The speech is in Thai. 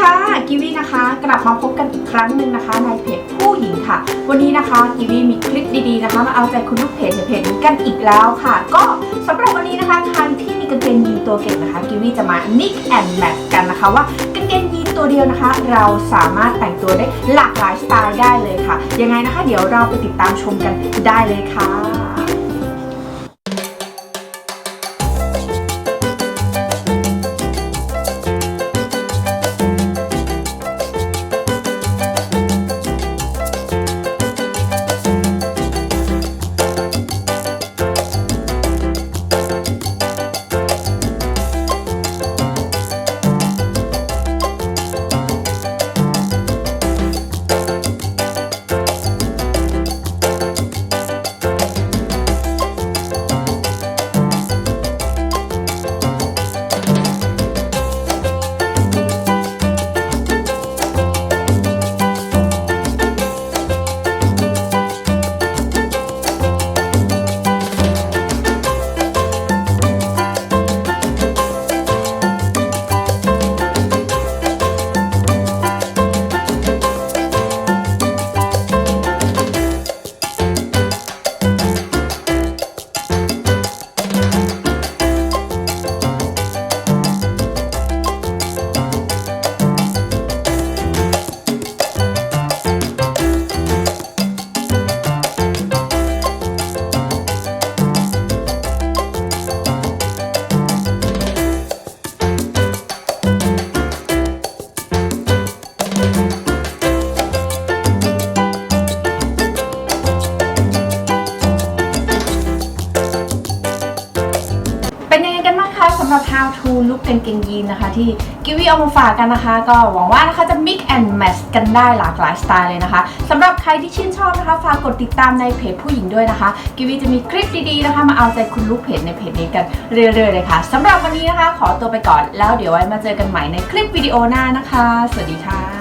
ค่ะกิวีนะคะ กลับมาพบกันอีกครั้งหนึ่งนะคะ ในเพจผู้หญิงค่ะ วันนี้นะคะกิวีมีคลิปดีๆนะคะมาเอาใจคุณลูกเพจในเพจนี้กันอีกแล้วค่ะ ก็สำหรับวันนี้นะคะใครที่มีกางเกงยีนตัวเก่งนะคะกิวีจะมา mix and match กันนะคะว่ากางเกงยีนตัวเดียวนะคะ เราสามารถแต่งตัวได้หลากหลายสไตล์ได้เลยค่ะยังไงนะคะ เดี๋ยวเราไปติดตามชมกันได้เลยค่ะ นบ้างคะสำหรับ how to look กางเกงยีนนะคะ ที่กิวีเอามาฝากกันนะคะ ก็หวังว่านะคะจะ mix and match กันได้หลากหลายสไตล์เลยนะคะสำหรับใครที่ชื่นชอบนะคะ ฝากกดติดตามในเพจผู้หญิงด้วยนะคะ กิวีจะมีคลิปดีๆนะคะ มาเอาใจคุณลูกเพจในเพจนี้กันเรื่อยๆเลยค่ะสำหรับวันนี้นะคะ ขอตัวไปก่อนแล้วเดี๋ยวไว้มาเจอกันใหม่ในคลิปวิดีโอหน้านะคะ สวัสดีค่ะ